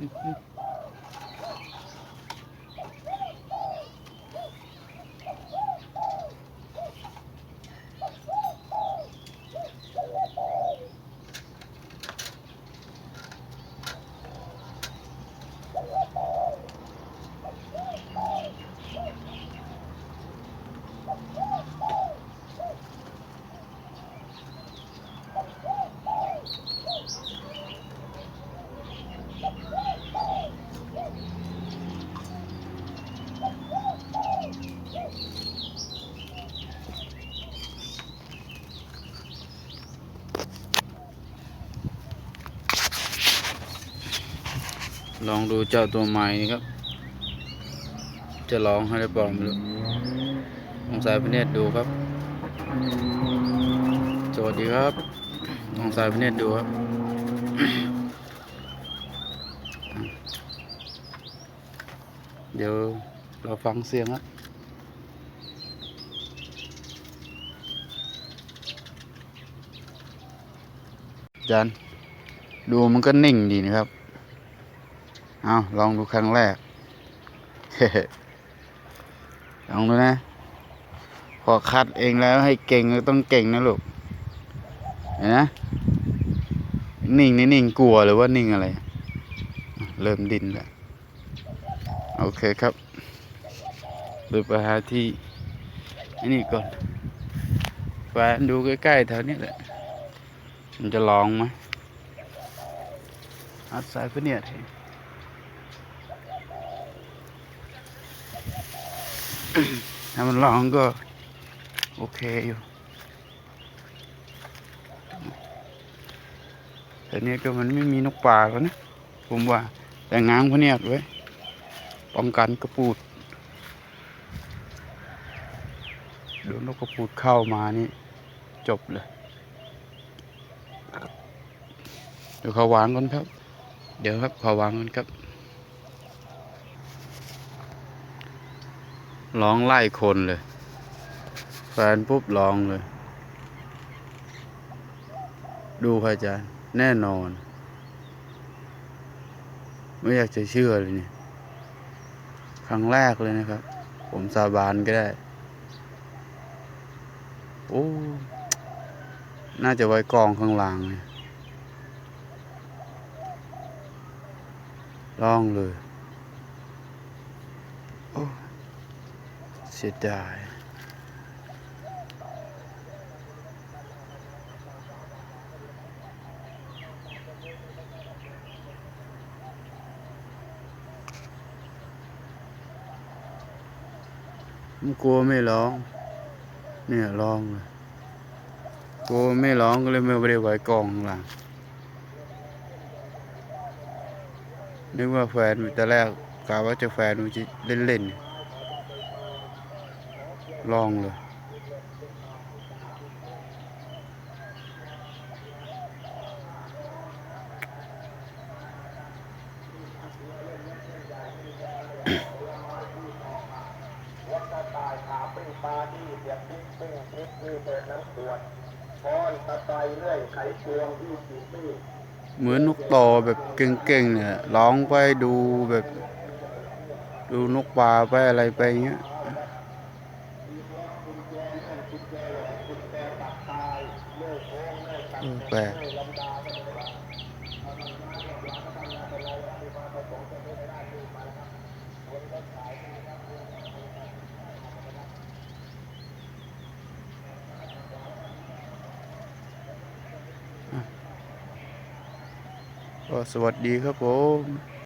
Mm-hmm. ลองดูเจ้าตัวใหม่นี่ครับ จะร้องให้ได้ปล่าไม่รู้ลองสายพิเนตรดูครับ สวัสดีครับลองสายพิเนตรดูครับเดี๋ยวเราฟังเสียงครับจารย์ดูมันก็นิ่งดีนะครับ เอาลองดูครั้งแรก ลองดูนะ พอคัดเองแล้วให้เก่งก็ต้องเก่งนะลูกเห็นนะนิ่งนี่นิ่งกลัวหรือว่านิ่งอะไร เริ่มดินแล้ว โอเคครับเดินไปหาที่อันนี้ก่อนแฟนดูใกล้ๆแถวนี้แหละ มันจะลองไหมอัดสายพเนี่ยดให้ ถ้ามันลองก็โอเคอยู่แต่เนี้ยก็มันไม่มีนกป่าแล้วนะ ผมว่า แต่ง้างพเนียดไว้ป้องกันกระปูดโดนนกกระปูดเข้ามานี่ จบเลย เดี๋ยวเขาวางก่อนครับ เดี๋ยวครับเขาวางก่อนครับ ร้องไล่คนเลย แฟนปุ๊บร้องเลย ดูค่ะอาจารย์ แน่นอน ไม่อยากจะเชื่อเลยเนี่ย ครั้งแรกเลยนะครับ ผมสาบานก็ได้ โอ้ น่าจะไว้กองข้างหล่างเนี่ยร้องเลย โอ้ เสียดายมกลัวไม่ร้อง เนี่ยร้องเลยกลัวไม่ร้องก็เลยไม่ได้ไว้กองข้างหลังนึกว่าแฟนแต่แรกกะว่าจะแฟนมันจะเล่นๆ ร้องเลย เหมือนนกต่อแบบเก่งๆเนี่ยร้องไปดูแบบ ดูนกป่าไปอะไรไปเงี้ย เออแปลกก็สวัสดีครับผม